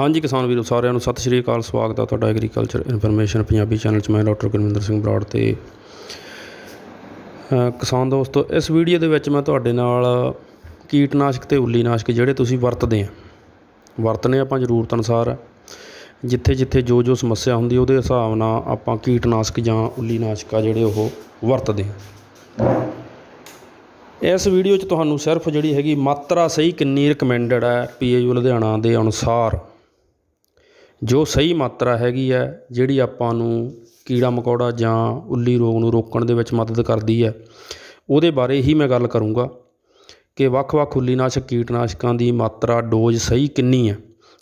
ਹਾਂਜੀ ਕਿਸਾਨ ਵੀਰੋ, ਸਾਰਿਆਂ ਨੂੰ ਸਤਿ ਸ਼੍ਰੀ ਅਕਾਲ, ਸਵਾਗਤ ਹੈ ਤੁਹਾਡਾ ਐਗਰੀਕਲਚਰ ਇਨਫੋਰਮੇਸ਼ਨ ਪੰਜਾਬੀ ਚੈਨਲ 'ਚ। ਮੈਂ ਡਾਕਟਰ ਗੁਰਮਿੰਦਰ ਸਿੰਘ ਬਰਾੜ ਤੇ ਕਿਸਾਨ ਦੋਸਤੋ, ਇਸ ਵੀਡੀਓ ਦੇ ਵਿੱਚ ਮੈਂ ਤੁਹਾਡੇ ਨਾਲ ਕੀਟਨਾਸ਼ਕ ਤੇ ਉੱਲੀਨਾਸ਼ਕ ਜਿਹੜੇ ਤੁਸੀਂ ਵਰਤਦੇ ਆ, ਵਰਤਨੇ ਆਪਾਂ ਜ਼ਰੂਰਤ ਅਨੁਸਾਰ। ਜਿੱਥੇ ਜਿੱਥੇ ਜੋ ਜੋ ਸਮੱਸਿਆ ਹੁੰਦੀ ਉਹਦੇ ਹਿਸਾਬ ਨਾਲ ਆਪਾਂ ਕੀਟਨਾਸ਼ਕ ਜਾਂ ਉੱਲੀਨਾਸ਼ਕ ਆ ਜਿਹੜੇ ਉਹ ਵਰਤਦੇ ਆ। ਇਸ ਵੀਡੀਓ 'ਚ ਤੁਹਾਨੂੰ ਸਿਰਫ ਜਿਹੜੀ ਹੈਗੀ ਮਾਤਰਾ ਸਹੀ ਕਿੰਨੀ ਰეკਮੈਂਡਡ ਹੈ ਪੀਏਯੂ ਲੁਧਿਆਣਾ ਦੇ ਅਨੁਸਾਰ। ਜੋ ਸਹੀ ਮਾਤਰਾ ਹੈਗੀ ਹੈ, ਜਿਹੜੀ ਆਪਾਂ ਨੂੰ ਕੀੜਾ ਮਕੌੜਾ ਜਾਂ ਉੱਲੀ ਰੋਗ ਨੂੰ ਰੋਕਣ ਦੇ ਵਿੱਚ ਮਦਦ ਕਰਦੀ ਹੈ, ਉਹਦੇ ਬਾਰੇ ਹੀ ਮੈਂ ਗੱਲ ਕਰੂੰਗਾ ਕਿ ਵੱਖ-ਵੱਖ ਉੱਲੀਨਾਸ਼ਕ ਕੀਟਨਾਸ਼ਕਾਂ ਦੀ ਮਾਤਰਾ, ਡੋਜ਼ ਸਹੀ ਕਿੰਨੀ ਹੈ।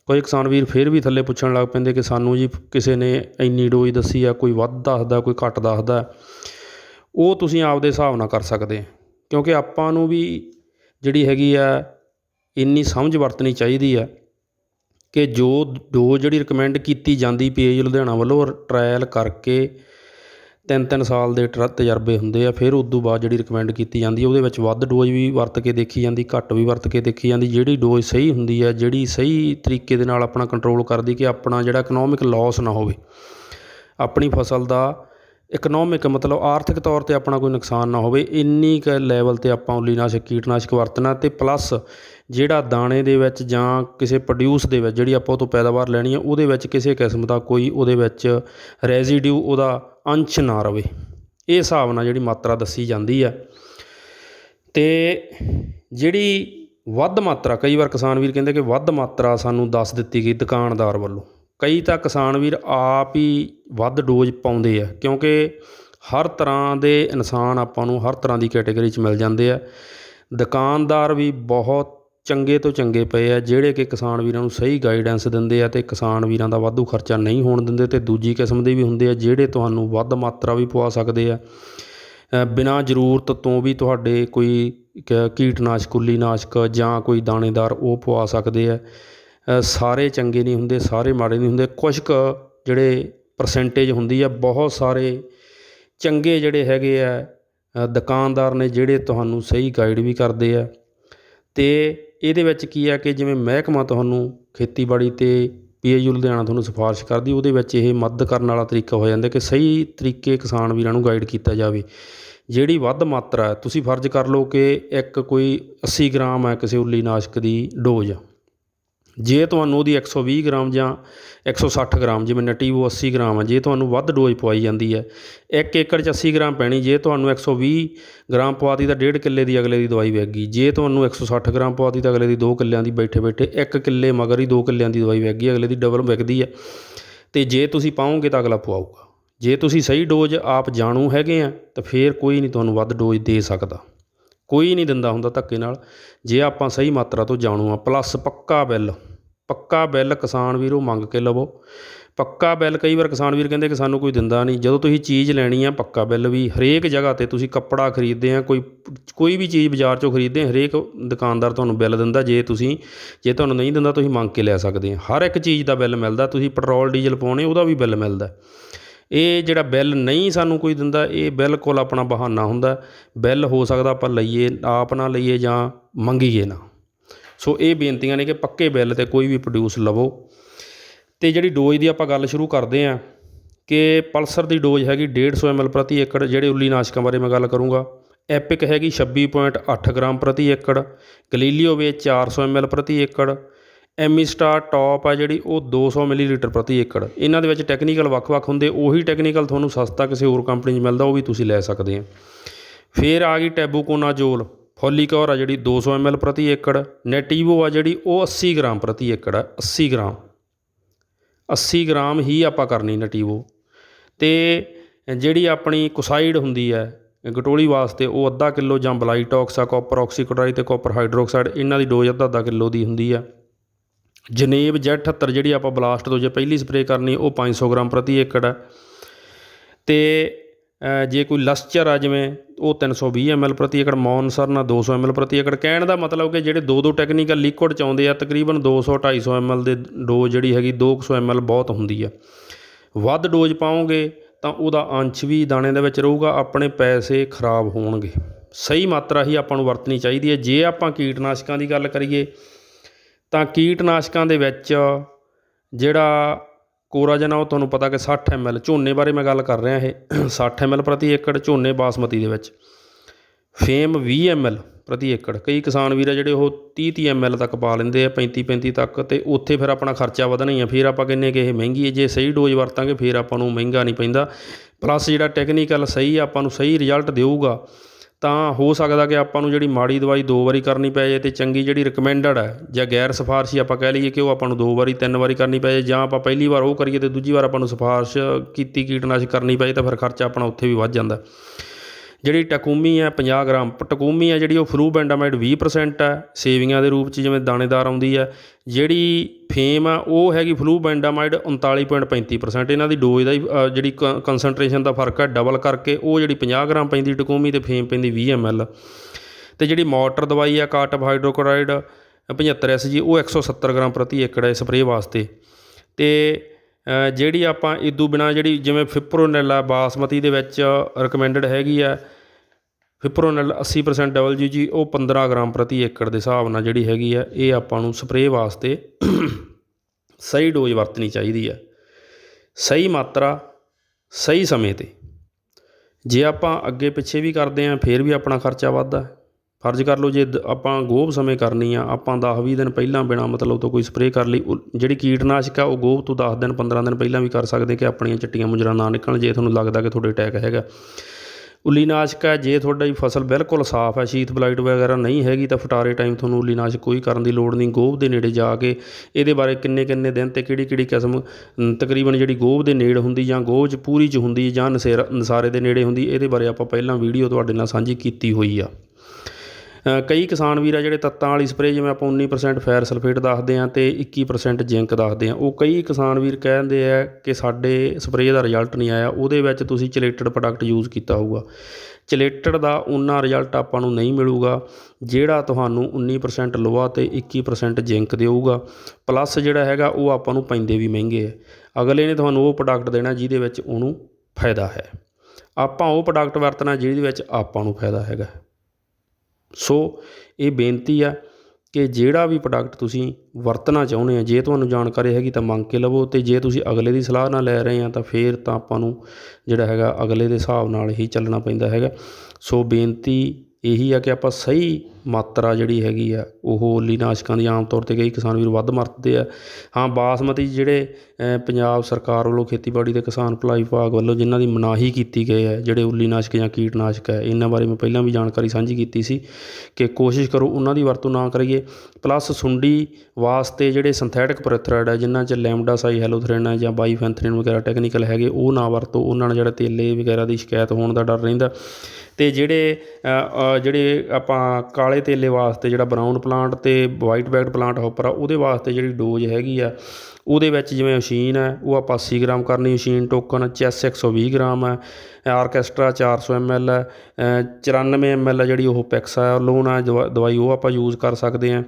ਕੋਈ ਕਿਸਾਨ ਵੀਰ ਫਿਰ ਵੀ ਥੱਲੇ ਪੁੱਛਣ ਲੱਗ ਪੈਂਦੇ ਕਿ ਸਾਨੂੰ ਜੀ ਕਿਸੇ ਨੇ ਇੰਨੀ ਡੋਜ਼ ਦੱਸੀ ਆ ਕੋਈ ਵੱਧ ਦੱਸਦਾ, ਕੋਈ ਘੱਟ ਦੱਸਦਾ ਉਹ ਤੁਸੀਂ ਆਪਦੇ ਹਿਸਾਬ ਨਾਲ ਕਰ ਸਕਦੇ ਕਿਉਂਕਿ ਆਪਾਂ ਨੂੰ ਵੀ ਜਿਹੜੀ ਹੈਗੀ ਆ ਇੰਨੀ ਸਮਝ ਵਰਤਣੀ ਚਾਹੀਦੀ ਆ ਕਿ ਜੋ ਡੋਜ਼ ਜਿਹੜੀ ਰਿਕਮੈਂਡ ਕੀਤੀ ਜਾਂਦੀ ਪੀ ਹੈ ਲੁਧਿਆਣਾ ਵੱਲੋਂ ਟਰਾਇਲ ਕਰਕੇ ਤਿੰਨ ਤਿੰਨ ਸਾਲ ਦੇ ਟਰ, ਤਜਰਬੇ ਹੁੰਦੇ ਆ, ਫਿਰ ਉਸ ਤੋਂ ਬਾਅਦ ਜਿਹੜੀ ਰਿਕਮੈਂਡ ਕੀਤੀ ਜਾਂਦੀ ਉਹਦੇ ਵਿੱਚ ਵੱਧ ਡੋਜ਼ ਵੀ ਵਰਤ ਕੇ ਦੇਖੀ ਜਾਂਦੀ, ਘੱਟ ਵੀ ਵਰਤ ਕੇ ਦੇਖੀ ਜਾਂਦੀ, ਜਿਹੜੀ ਡੋਜ਼ ਸਹੀ ਹੁੰਦੀ ਹੈ, ਜਿਹੜੀ ਸਹੀ ਤਰੀਕੇ ਦੇ ਨਾਲ ਆਪਣਾ ਕੰਟਰੋਲ ਕਰਦੀ ਕਿ ਆਪਣਾ ਜਿਹੜਾ ਇਕਨੋਮਿਕ ਲਾਸ ਨਾ ਹੋਵੇ, ਆਪਣੀ ਫਸਲ ਦਾ ਇਕਨੋਮਿਕ ਮਤਲਬ ਆਰਥਿਕ ਤੌਰ ਤੇ ਆਪਣਾ ਕੋਈ ਨੁਕਸਾਨ ਨਾ ਹੋਵੇ, ਇੰਨੀ ਕੁ ਲੈਵਲ ਤੇ ਆਪਾਂ ਉੱਲੀਨਾਸ਼ਕ ਕੀਟਨਾਸ਼ਕ ਵਰਤਣਾ ਤੇ ਪਲੱਸ ਜਿਹੜਾ ਦਾਣੇ ਦੇ ਵਿੱਚ ਜਾਂ ਕਿਸੇ ਪ੍ਰੋਡਿਊਸ ਦੇ ਵਿੱਚ ਜਿਹੜੀ ਆਪਾਂ ਉਹ ਤੋਂ ਪੈਦਾਵਾਰ ਲੈਣੀ ਆ ਉਹਦੇ ਵਿੱਚ ਕਿਸੇ ਕਿਸਮ ਦਾ ਕੋਈ ਉਹਦੇ ਵਿੱਚ ਰੈਜ਼ੀਡਿਊ ਉਹਦਾ ਅੰਸ਼ ਨਾ ਰਵੇ। ਇਹ ਹਿਸਾਬ ਨਾਲ ਜਿਹੜੀ ਮਾਤਰਾ ਦੱਸੀ ਜਾਂਦੀ ਆ ਤੇ ਜਿਹੜੀ ਵੱਧ ਮਾਤਰਾ, ਕਈ ਵਾਰ ਕਿਸਾਨ ਵੀਰ ਕਹਿੰਦੇ ਕਿ ਵੱਧ ਮਾਤਰਾ ਸਾਨੂੰ ਦੱਸ ਦਿੱਤੀ ਗਈ ਦੁਕਾਨਦਾਰ ਵੱਲੋਂ। ਕਈ ਤਾਂ ਕਿਸਾਨ ਵੀਰ ਆਪ ਹੀ ਵੱਧ ਡੋਜ਼ ਪਾਉਂਦੇ ਆ, ਕਿਉਂਕਿ ਹਰ ਤਰ੍ਹਾਂ ਦੇ ਇਨਸਾਨ ਆਪਾਂ ਨੂੰ ਹਰ ਤਰ੍ਹਾਂ ਦੀ ਕੈਟਾਗਰੀ 'ਚ ਮਿਲ ਜਾਂਦੇ ਆ। ਦੁਕਾਨਦਾਰ ਵੀ ਬਹੁਤ ਚੰਗੇ ਤੋਂ ਚੰਗੇ ਪਏ ਆ, ਜਿਹੜੇ ਕਿ ਕਿਸਾਨ ਵੀਰਾਂ ਨੂੰ ਸਹੀ ਗਾਈਡੈਂਸ ਦਿੰਦੇ ਆ ਤੇ ਕਿਸਾਨ ਵੀਰਾਂ ਦਾ ਵਾਧੂ ਖਰਚਾ ਨਹੀਂ ਹੋਣ ਦਿੰਦੇ ਤੇ ਦੂਜੀ ਕਿਸਮ ਦੇ ਵੀ ਹੁੰਦੇ ਆ, ਜਿਹੜੇ ਤੁਹਾਨੂੰ ਵੱਧ ਮਾਤਰਾ ਵੀ ਪਵਾ ਸਕਦੇ ਆ। ਬਿਨਾਂ ਜ਼ਰੂਰਤ ਤੋਂ ਵੀ ਤੁਹਾਡੇ ਕੋਈ ਕ- ਕੀਟਨਾਸ਼ਕ ਉੱਲੀਨਾਸ਼ਕ ਜਾਂ ਕੋਈ ਦਾਣੇਦਾਰ ਉਹ ਪਵਾ ਸਕਦੇ ਆ। ਸਾਰੇ ਚੰਗੇ ਨਹੀਂ ਹੁੰਦੇ, ਸਾਰੇ ਮਾੜੇ ਨਹੀਂ ਹੁੰਦੇ। ਕੁਝ ਕੁ ਜਿਹੜੇ ਪਰਸੈਂਟੇਜ ਹੁੰਦੀ ਆ, ਬਹੁਤ ਸਾਰੇ ਚੰਗੇ ਜਿਹੜੇ ਹੈਗੇ ਆ ਦੁਕਾਨਦਾਰ ਨੇ ਜਿਹੜੇ ਤੁਹਾਨੂੰ ਸਹੀ ਗਾਈਡ ਵੀ ਕਰਦੇ ਆ। ਤੇ ਇਹਦੇ ਵਿੱਚ ਕੀ ਆ ਕਿ ਜਿਵੇਂ ਮਹਿਕਮਾ ਤੁਹਾਨੂੰ ਖੇਤੀਬਾੜੀ ਤੇ ਪੀਏਯੂ ਲੁਧਿਆਣਾ ਤੁਹਾਨੂੰ ਸਿਫਾਰਿਸ਼ ਕਰਦੀ, ਉਹਦੇ ਵਿੱਚ ਇਹ ਮਦਦ ਕਰਨ ਵਾਲਾ ਤਰੀਕਾ ਹੋ ਜਾਂਦਾ ਕਿ ਸਹੀ ਤਰੀਕੇ ਕਿਸਾਨ ਵੀਰਾਂ ਨੂੰ ਗਾਈਡ ਕੀਤਾ ਜਾਵੇ। ਜਿਹੜੀ ਵੱਧ ਮਾਤਰਾ ਹੈ ਤੁਸੀਂ ਫਰਜ਼ ਕਰ ਲਓ ਕਿ ਇੱਕ ਕੋਈ 80 ਗ੍ਰਾਮ ਹੈ ਕਿਸੇ ਉੱਲੀ ਨਾਸ਼ਕ ਦੀ ਡੋਜ਼। ਜੇ ਤੁਹਾਨੂੰ ਉਹਦੀ 120 ਗ੍ਰਾਮ ਜਾਂ 160 ਗ੍ਰਾਮ, ਜਿਵੇਂ ਨਟੀਵੋ 80 ਗ੍ਰਾਮ ਆ, ਜੇ ਤੁਹਾਨੂੰ ਵੱਧ ਡੋਜ਼ ਪਵਾਈ ਜਾਂਦੀ ਹੈ, ਇੱਕ ਏਕੜ 'ਚ 80 ਗ੍ਰਾਮ ਪੈਣੀ, ਜੇ ਤੁਹਾਨੂੰ 120 ਗ੍ਰਾਮ ਪਵਾਤੀ ਤਾਂ ਡੇਢ ਕਿੱਲੇ ਦੀ ਅਗਲੇ ਦੀ ਦਵਾਈ ਵਿਕ ਗਈ ਜੇ ਤੁਹਾਨੂੰ 160 ਗ੍ਰਾਮ ਪਵਾਤੀ ਤਾਂ ਅਗਲੇ ਦੀ 2 ਕਿੱਲਿਆਂ ਦੀ ਬੈਠੇ ਬੈਠੇ, ਇੱਕ ਕਿੱਲੇ ਮਗਰ ਹੀ 2 ਕਿੱਲਿਆਂ ਦੀ ਦਵਾਈ ਵਿਕ ਗਈ ਅਗਲੇ ਦੀ ਡਬਲ ਵਿਕਦੀ ਹੈ। ਤੇ ਜੇ ਤੁਸੀਂ ਪਾਓਗੇ ਤਾਂ ਅਗਲਾ ਪਵਾਊਗਾ। ਜੇ ਤੁਸੀਂ ਸਹੀ ਡੋਜ਼ ਆਪ ਜਾਣੂ ਹੈਗੇ ਆ, ਤਾਂ ਫੇਰ ਕੋਈ ਨਹੀਂ ਤੁਹਾਨੂੰ ਵੱਧ ਡੋਜ਼ ਦੇ ਸਕਦਾ। ਕੋਈ ਨਹੀਂ ਦਿੰਦਾ ਹੁੰਦਾ ਧੱਕੇ ਨਾਲ। ਜੇ ਆਪਾਂ ਸਹੀ ਮਾਤਰਾ ਤੋਂ ਜਾਣੂ ਆ ਪਲੱਸ ਪੱਕਾ ਬਿੱਲ। ਪੱਕਾ ਬਿੱਲ ਕਿਸਾਨ ਵੀਰੋ ਮੰਗ ਕੇ ਲਵੋ। ਪੱਕਾ ਬਿੱਲ ਕਈ ਵਾਰ ਕਿਸਾਨ ਵੀਰ ਕਹਿੰਦੇ ਕਿ ਸਾਨੂੰ ਕੋਈ ਦਿੰਦਾ ਨਹੀਂ। ਜਦੋਂ ਤੁਸੀਂ ਚੀਜ਼ ਲੈਣੀ ਆ, ਪੱਕਾ ਬਿੱਲ ਵੀ ਹਰੇਕ ਜਗ੍ਹਾ ਤੇ ਤੁਸੀਂ ਕੱਪੜਾ ਖਰੀਦਦੇ ਆ, ਕੋਈ ਕੋਈ ਵੀ ਚੀਜ਼ ਬਾਜ਼ਾਰ ਚੋਂ ਖਰੀਦਦੇ ਆ, ਹਰੇਕ ਦੁਕਾਨਦਾਰ ਤੁਹਾਨੂੰ ਬਿੱਲ ਦਿੰਦਾ। ਜੇ ਤੁਸੀਂ, ਜੇ ਤੁਹਾਨੂੰ ਨਹੀਂ ਦਿੰਦਾ ਤੁਸੀਂ ਮੰਗ ਕੇ ਲੈ ਸਕਦੇ ਆ। ਹਰ ਇੱਕ ਚੀਜ਼ ਦਾ ਬਿੱਲ ਮਿਲਦਾ। ਤੁਸੀਂ ਪੈਟਰੋਲ, ਡੀਜ਼ਲ ਪਾਉਣੇ, ਉਹਦਾ ਵੀ ਬਿੱਲ ਮਿਲਦਾ। ਇਹ ਜਿਹੜਾ ਬਿੱਲ ਨਹੀਂ ਸਾਨੂੰ ਕੋਈ ਦਿੰਦਾ, ਇਹ ਬਿਲਕੁਲ ਆਪਣਾ ਬਹਾਨਾ ਹੁੰਦਾ। ਬਿੱਲ ਹੋ ਸਕਦਾ ਆਪਾਂ ਲਈਏ, ਆਪ ਨਾ ਲਈਏ ਜਾਂ ਮੰਗੀਏ ਨਾ। ਸੋ ਇਹ ਬੇਨਤੀਆਂ ਨੇ ਕਿ ਪੱਕੇ ਬਿੱਲ ਤੇ ਕੋਈ ਵੀ ਪ੍ਰੋਡਿਊਸ ਲਵੋ। ਤੇ ਜਿਹੜੀ ਡੋਜ਼ ਦੀ ਆਪਾਂ ਗੱਲ ਸ਼ੁਰੂ ਕਰਦੇ ਹਾਂ ਕਿ ਪਲਸਰ ਦੀ ਡੋਜ਼ ਹੈਗੀ 150 ml ਪ੍ਰਤੀ ਏਕੜ, ਜਿਹੜੇ ਉੱਲੀ ਨਾਸ਼ਕਾਂ ਬਾਰੇ ਮੈਂ ਗੱਲ ਕਰੂੰਗਾ। ਐਪਿਕ ਹੈਗੀ 26.8 ਗ੍ਰਾਮ ਪ੍ਰਤੀ ਏਕੜ ਗਲੀਲੀਓ ਵੇ 400 ml ਪ੍ਰਤੀ ਏਕੜ ਐਮੀਸਟਾਰ ਟੌਪ ਆ ਜਿਹੜੀ ਉਹ 200 ਮਿਲੀਲੀਟਰ ਪ੍ਰਤੀ ਏਕੜ। ਇਹਨਾਂ ਦੇ ਵਿੱਚ ਟੈਕਨੀਕਲ ਵੱਖ-ਵੱਖ ਹੁੰਦੇ, ਉਹੀ ਟੈਕਨੀਕਲ ਤੁਹਾਨੂੰ ਸਸਤਾ ਕਿਸੇ ਹੋਰ ਕੰਪਨੀ 'ਚ ਮਿਲਦਾ, ਉਹ ਵੀ ਤੁਸੀਂ ਲੈ ਸਕਦੇ ਆ ਫਿਰ ਆ ਗਈ ਟੈਬੂਕੋਨਾਜੋਲ। ਫੋਲੀਕੌਰ ਆ ਜਿਹੜੀ 200 ml ਪ੍ਰਤੀ ਏਕੜ, ਨੈਟੀਵੋ ਆ ਜਿਹੜੀ ਉਹ 80 ਗ੍ਰਾਮ ਪ੍ਰਤੀ ਏਕੜ ਆ 80 ਗ੍ਰਾਮ। 80 ਗ੍ਰਾਮ ਹੀ ਆਪਾਂ ਕਰਨੀ ਨਟੀਵੋ। ਤੇ ਜਿਹੜੀ ਆਪਣੀ ਕੁਸਾਈਡ ਹੁੰਦੀ ਹੈ, ਗਟੋਲੀ ਵਾਸਤੇ ਉਹ ਅੱਧਾ ਕਿਲੋ ਜਾਂ ਬਲਾਈਟੌਕਸ ਆ, ਕਾਪਰ ਆਕਸੀਕਲੋਰਾਈਡ ਤੇ ਕਾਪਰ ਹਾਈਡਰੋਕਸਾਈਡ, ਇਹਨਾਂ ਦੀ ਡੋਜ਼ ਅੱਧਾ ਅੱਧਾ ਕਿਲੋ ਦੀ ਹੁੰਦੀ ਆ ਜਨੇਬ Z78 ਜਿਹੜੀ ਆਪਾਂ ਬਲਾਸਟ ਤੋਂ ਜੇ ਪਹਿਲੀ ਸਪਰੇਅ ਕਰਨੀ, ਉਹ 500 ਗ੍ਰਾਮ ਪ੍ਰਤੀ ਏਕੜ ਹੈ ਤੇ ਜੇ ਕੋਈ ਲਸਚਰ ਆ ਜਿਵੇਂ ਉਹ 320 ml ਪ੍ਰਤੀ ਏਕੜ ਮੌਨਸਰ ਨਾਲ 200 ml ਪ੍ਰਤੀ ਏਕੜ, ਕਹਿਣ ਦਾ ਮਤਲਬ ਕਿ ਜਿਹੜੇ ਦੋ ਦੋ ਟੈਕਨੀਕਲ ਲਿਕੁਇਡ ਚ ਆਉਂਦੇ ਆ ਤਕਰੀਬਨ 200 250 ml ਦੇ ਡੋਜ਼ ਜਿਹੜੀ ਹੈਗੀ 200 ml ਬਹੁਤ ਹੁੰਦੀ ਆ। ਵੱਧ ਡੋਜ਼ ਪਾਓਗੇ ਤਾਂ ਉਹਦਾ ਅੰਸ਼ ਵੀ ਦਾਣੇ ਦੇ ਵਿੱਚ ਰਹੂਗਾ, ਆਪਣੇ ਪੈਸੇ ਖਰਾਬ ਹੋਣਗੇ। ਸਹੀ ਮਾਤਰਾ ਹੀ ਆਪਾਂ ਨੂੰ ਵਰਤਣੀ ਚਾਹੀਦੀ ਹੈ। ਜੇ ਆਪਾਂ ਕੀਟਨਾਸ਼ਕਾਂ ਦੀ ਗੱਲ ਕਰੀਏ ਤਾਂ ਕੀਟਨਾਸ਼ਕਾਂ ਦੇ ਵਿੱਚ ਜਿਹੜਾ ਕੋਰਾਜਨ ਆ ਉਹ ਤੁਹਾਨੂੰ ਪਤਾ ਕਿ 60 ਐਮਐਲ ਝੋਨੇ ਬਾਰੇ ਮੈਂ ਗੱਲ ਕਰ ਰਿਹਾ ਇਹ। 60 ਐਮਐਲ ਪ੍ਰਤੀ ਏਕੜ ਝੋਨੇ ਬਾਸਮਤੀ ਦੇ ਵਿੱਚ। ਫੇਮ 20 ਐਮਐਲ ਪ੍ਰਤੀ ਏਕੜ। ਕਈ ਕਿਸਾਨ ਵੀਰ ਆ ਜਿਹੜੇ ਉਹ 30 30 ਐਮਐਲ ਤੱਕ ਪਾ ਲੈਂਦੇ ਆ 35 35 ਤੱਕ, ਤੇ ਉੱਥੇ ਫਿਰ ਆਪਣਾ ਖਰਚਾ ਵਧਣਾ ਹੀ ਆ। ਫਿਰ ਆਪਾਂ ਕਹਿੰਨੇ ਕਿ ਇਹ ਮਹਿੰਗੀ ਹੈ, ਜੇ ਸਹੀ ਡੋਜ਼ ਵਰਤਾਂਗੇ, ਫਿਰ ਆਪਾਂ ਨੂੰ ਮਹਿੰਗਾ ਨਹੀਂ ਪੈਂਦਾ। ਪਲੱਸ ਜਿਹੜਾ ਟੈਕਨੀਕਲ ਸਹੀ ਆਪਾਂ ਨੂੰ ਸਹੀ ਰਿਜ਼ਲਟ ਦੇਊਗਾ। ਤਾਂ ਹੋ ਸਕਦਾ ਕਿ ਆਪਾਂ ਨੂੰ ਜਿਹੜੀ ਮਾੜੀ ਦਵਾਈ ਦੋ ਵਾਰੀ ਕਰਨੀ ਪੈ ਜਾਏ ਅਤੇ ਚੰਗੀ ਜਿਹੜੀ ਰਿਕਮੈਂਡਡ ਹੈ ਜਾਂ ਗੈਰ ਸਿਫਾਰਸ਼ੀ ਆਪਾਂ ਕਹਿ ਲਈਏ ਕਿ ਉਹ ਆਪਾਂ ਨੂੰ ਦੋ ਵਾਰੀ, ਤਿੰਨ ਵਾਰੀ ਕਰਨੀ ਪੈ ਜਾਏ ਜਾਂ ਆਪਾਂ ਪਹਿਲੀ ਵਾਰ ਉਹ ਕਰੀਏ ਅਤੇ ਦੂਜੀ ਵਾਰ ਆਪਾਂ ਨੂੰ ਸਿਫਾਰਸ਼ ਕੀਤੀ ਕੀਟਨਾਸ਼ਕ ਕਰਨੀ ਪਏ ਤਾਂ ਫਿਰ ਖਰਚਾ ਆਪਣਾ ਉੱਥੇ ਵੀ ਵੱਧ ਜਾਂਦਾ। ਜਿਹੜੀ ਟਕੂਮੀ ਹੈ 50 ਗ੍ਰਾਮ ਟਕੂਮੀ ਹੈ ਜਿਹੜੀ ਉਹ ਫਲੂ ਬੈਂਡਾਮਾਈਡ 20% ਹੈ ਸੇਵੀਆਂ ਦੇ ਰੂਪ 'ਚ ਜਿਵੇਂ ਦਾਣੇਦਾਰ ਆਉਂਦੀ ਹੈ ਜਿਹੜੀ ਫੇਮ ਆ ਉਹ ਹੈਗੀ ਫਲੂ ਬੈਂਡਾਮਾਈਡ 39.35% ਇਹਨਾਂ ਦੀ ਡੋਜ਼ ਦਾ ਹੀ ਅ, ਜਿਹੜੀ ਕਨਸੈਂਟਰੇਸ਼ਨ ਦਾ ਫ਼ਰਕ ਹੈ ਡਬਲ ਕਰਕੇ ਉਹ ਜਿਹੜੀ 50 ਗ੍ਰਾਮ ਪੈਂਦੀ ਟਕੂਮੀ ਤੇ ਫੇਮ ਪੈਂਦੀ 20 ml ਤੇ ਜਿਹੜੀ ਮੋਟਰ ਦਵਾਈ ਆ ਕਾਟਬ ਹਾਈਡਰੋਕਲੋਰਾਈਡ 75 ਐਸਜੀ ਉਹ 170 ਗ੍ਰਾਮ ਪ੍ਰਤੀ ਏਕੜ ਹੈ ਸਪਰੇਅ ਵਾਸਤੇ। ਤੇ ਜਿਹੜੀ ਆਪਾਂ ਇਦੋਂ ਬਿਨਾ ਜਿਹੜੀ ਜਿਵੇਂ ਫਿਪਰੋਨੈਲ ਆ ਬਾਸਮਤੀ ਦੇ ਵਿੱਚ ਰეკਮੈਂਡਡ ਹੈਗੀ ਆ ਫਿਪਰੋਨੈਲ 80% ਡਬਲਯੂਜੀ ਉਹ 15 ਗ੍ਰਾਮ ਪ੍ਰਤੀ ਏਕੜ ਦੇ ਹਿਸਾਬ ਨਾਲ ਜਿਹੜੀ ਹੈਗੀ ਆ, ਇਹ ਆਪਾਂ ਨੂੰ ਸਪਰੇਅ ਵਾਸਤੇ ਸਹੀ ਡੋਜ਼ ਵਰਤਣੀ ਚਾਹੀਦੀ ਹੈ ਸਹੀ ਮਾਤਰਾ, ਸਹੀ ਸਮੇਂ ਤੇ। ਜੇ ਆਪਾਂ ਅੱਗੇ ਪਿੱਛੇ ਵੀ ਕਰਦੇ ਆਂ, ਫਿਰ ਵੀ ਆਪਣਾ ਖਰਚਾ ਵੱਧਦਾ। ਫਰਜ਼ ਕਰ ਲਓ ਜੇ ਆਪਾਂ ਗੋਭ ਸਮੇਂ ਕਰਨੀ ਆ, ਆਪਾਂ 10-20 ਦਿਨ ਪਹਿਲਾਂ ਬਿਨਾ ਮਤਲਬ ਤੋਂ ਕੋਈ ਸਪਰੇਅ ਕਰ ਲਈ, ਉਹ ਜਿਹੜੀ ਕੀਟਨਾਸ਼ਕ ਆ, ਉਹ ਗੋਭ ਤੋਂ 10 ਦਿਨ 15 ਦਿਨ ਪਹਿਲਾਂ ਵੀ ਕਰ ਸਕਦੇ ਕਿ ਆਪਣੀਆਂ ਚਿੱਟੀਆਂ ਮੁਜਰਾਂ ਨਾ ਨਿਕਲਣ ਜੇ ਤੁਹਾਨੂੰ ਲੱਗਦਾ ਕਿ ਤੁਹਾਡੇ ਅਟੈਕ ਹੈਗਾ। ਉੱਲੀਨਾਸ਼ਕ ਹੈ ਜੇ ਤੁਹਾਡੀ ਫਸਲ ਬਿਲਕੁਲ ਸਾਫ਼ ਹੈ ਸ਼ੀਤ ਬਲਾਈਟ ਵਗੈਰਾ ਨਹੀਂ ਹੈਗੀ ਤਾਂ ਫਟਾਰੇ ਟਾਈਮ ਤੁਹਾਨੂੰ ਉੱਲੀਨਾਸ਼ਕ ਕੋਈ ਕਰਨ ਦੀ ਲੋੜ ਨਹੀਂ। ਗੋਭ ਦੇ ਨੇੜੇ ਜਾ ਕੇ ਇਹਦੇ ਬਾਰੇ ਕਿੰਨੇ ਕਿੰਨੇ ਦਿਨ ਤੇ ਕਿਹੜੀ ਕਿਹੜੀ ਕਿਸਮ ਤਕਰੀਬਨ ਜਿਹੜੀ ਗੋਭ ਦੇ ਨੇੜ ਹੁੰਦੀ ਜਾਂ ਗੋਭ 'ਚ ਪੂਰੀ 'ਚ ਹੁੰਦੀ ਜਾਂ ਨਸੇਰਾ ਨਸਾਰੇ ਦੇ ਨੇੜੇ ਹੁੰਦੀ, ਇਹਦੇ ਬਾਰੇ ਆਪਾਂ ਪਹਿਲਾਂ ਵੀਡੀਓ ਤੁਹਾਡੇ ਨਾਲ ਸਾਂਝੀ ਕੀਤੀ ਹੋਈ ਆ। ਕਈ ਕਿਸਾਨ ਵੀਰ ਆ ਜਿਹੜੇ ਤੱਤਾਂ ਵਾਲੀ ਸਪਰੇਅ ਜਿਵੇਂ ਆਪਾਂ 19% ਫੈਰ ਸਲਫੇਟ ਦੱਸਦੇ ਆ ਤੇ 21% ਜ਼ਿੰਕ ਦੱਸਦੇ ਆ ਉਹ ਕਈ ਕਿਸਾਨ ਵੀਰ ਕਹਿੰਦੇ ਆ ਕਿ ਸਾਡੇ ਸਪਰੇਅ ਦਾ ਰਿਜ਼ਲਟ ਨਹੀਂ ਆਇਆ, ਉਹਦੇ ਵਿੱਚ ਤੁਸੀਂ ਚਲੇਟਡ ਪ੍ਰੋਡਕਟ ਯੂਜ਼ ਕੀਤਾ ਹੋਊਗਾ। ਚਲੇਟਡ ਦਾ ਉਨਾ ਰਿਜ਼ਲਟ ਆਪਾਂ ਨੂੰ ਨਹੀਂ ਮਿਲੂਗਾ, ਜਿਹੜਾ ਤੁਹਾਨੂੰ 19% ਲੋਹਾ ਤੇ 21% ਜ਼ਿੰਕ ਦੇਊਗਾ। ਪਲੱਸ ਜਿਹੜਾ ਹੈਗਾ, ਉਹ ਆਪਾਂ ਨੂੰ ਪੈਂਦੇ ਵੀ ਮਹਿੰਗੇ ਆ। ਅਗਲੇ ਨੇ ਤੁਹਾਨੂੰ ਉਹ ਪ੍ਰੋਡਕਟ ਦੇਣਾ ਜਿਹਦੇ ਵਿੱਚ ਉਹਨੂੰ ਫਾਇਦਾ ਹੈ। ਆਪਾਂ ਉਹ ਪ੍ਰੋਡਕਟ ਵਰਤਣਾ ਜਿਹਦੇ ਵਿੱਚ ਆਪਾਂ ਨੂੰ ਫਾਇਦਾ ਹੈਗਾ। ਸੋ ਇਹ ਬੇਨਤੀ ਆ ਕਿ ਜਿਹੜਾ ਵੀ ਪ੍ਰੋਡਕਟ ਤੁਸੀਂ ਵਰਤਣਾ ਚਾਹੁੰਦੇ ਆ, ਜੇ ਤੁਹਾਨੂੰ ਜਾਣਕਾਰੀ ਹੈਗੀ ਤਾਂ ਮੰਗ ਕੇ ਲਵੋ ਤੇ ਜੇ ਤੁਸੀਂ ਅਗਲੇ ਦੀ ਸਲਾਹ ਨਾਲ ਲੈ ਰਹੇ ਆ ਤਾਂ ਫੇਰ ਤਾਂ ਆਪਾਂ ਨੂੰ ਜਿਹੜਾ ਹੈਗਾ ਅਗਲੇ ਦੇ ਹਿਸਾਬ ਨਾਲ ਹੀ ਚੱਲਣਾ ਪੈਂਦਾ ਹੈਗਾ। ਸੋ ਬੇਨਤੀ ਇਹੀ ਆ ਕਿ ਆਪਾਂ ਸਹੀ ਮਾਤਰਾ ਜਿਹੜੀ ਹੈਗੀ ਆ, ਉਹ ਲੀਨਾਸ਼ਕਾਂ ਦੀ ਆਮ ਤੌਰ ਤੇ ਕਈ ਕਿਸਾਨ ਵੀਰ ਵੱਧ ਵਰਤਦੇ ਆ। ਹਾਂ, ਬਾਸਮਤੀ ਜਿਹੜੇ ਪੰਜਾਬ ਸਰਕਾਰ ਵੱਲੋਂ ਖੇਤੀਬਾੜੀ ਤੇ ਕਿਸਾਨ ਭਲਾਈ ਵਿਭਾਗ ਵੱਲੋਂ ਜਿਨ੍ਹਾਂ ਦੀ ਮਨਾਹੀ ਕੀਤੀ ਗਈ ਹੈ, ਜਿਹੜੇ ਉੱਲੀਨਾਸ਼ਕ ਜਾਂ ਕੀਟਨਾਸ਼ਕ ਹੈ, ਇਹਨਾਂ ਬਾਰੇ ਮੈਂ ਪਹਿਲਾਂ ਵੀ ਜਾਣਕਾਰੀ ਸਾਂਝੀ ਕੀਤੀ ਸੀ ਕਿ ਕੋਸ਼ਿਸ਼ ਕਰੋ ਉਹਨਾਂ ਦੀ ਵਰਤੋਂ ਨਾ ਕਰੀਏ। ਪਲੱਸ ਸੁੰਡੀ ਵਾਸਤੇ ਜਿਹੜੇ ਸਿੰਥੈਟਿਕ ਪ੍ਰੈਥਰਾਈਡ ਹੈ, ਜਿਨ੍ਹਾਂ 'ਚ ਲੈਮਡਾਸਾਈ ਹੈਲੋਥ੍ਰਿਨ ਹੈ ਜਾਂ ਬਾਈਫੈਂਥ੍ਰਿਨ ਵਗੈਰਾ ਟੈਕਨੀਕਲ ਹੈਗੇ, ਉਹ ਨਾ ਵਰਤੋ। ਉਹਨਾਂ ਨਾਲ ਜਿਹੜਾ ਤੇਲੇ ਵਗੈਰਾ ਦੀ ਸ਼ਿਕਾਇਤ ਹੋਣ ਦਾ ਡਰ ਰਹਿੰਦਾ। ਤੇ ਜਿਹੜੇ ਜਿਹੜੇ ਆਪਾਂ ਕਾਲੇ ਤੇਲੇ ਵਾਸਤੇ ਜਿਹੜਾ brown planthopper white backed planthopper ਆ ਉਹਦੇ ਵਾਸਤੇ ਜਿਹੜੀ ਡੋਜ਼ ਹੈਗੀ ਆ ਉਹਦੇ ਵਿੱਚ ਜਿਵੇਂ ਓਸ਼ੀਨ ਹੈ ਉਹ ਆਪਾਂ 80 ਗ੍ਰਾਮ ਕਰਨੀ ਓਸ਼ੀਨ ਟੋਕਨ ਚੈਸ 120 ਗ੍ਰਾਮ ਹੈ ਆਰਕੈਸਟਰਾ 400 ml ਹੈ ਅ, 94 ml ਹੈ ਜਿਹੜੀ ਉਹ ਪੈਕਸਾ ਲੋਨ ਹੈ ਦਵਾ- ਦਵਾਈ ਉਹ ਆਪਾਂ ਯੂਜ਼ ਕਰ ਸਕਦੇ ਹਾਂ।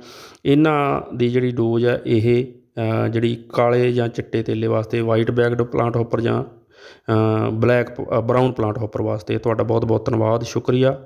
ਇਹਨਾਂ ਦੀ ਜਿਹੜੀ ਡੋਜ਼ ਹੈ ਇਹ ਜਿਹੜੀ ਕਾਲੇ ਜਾਂ ਚਿੱਟੇ ਤੇਲੇ ਵਾਸਤੇ ਵਾਈਟ ਬੈਕਡ ਪਲਾਂਟ ਹੋਪਰ ਜਾਂ ਬਲੈਕ ਬਰਾਊਨ ਪਲਾਂਟ ਹੋਪਰ ਵਾਸਤੇ ਤੁਹਾਡਾ ਬਹੁਤ ਬਹੁਤ ਧੰਨਵਾਦ ਸ਼ੁਕਰੀਆ।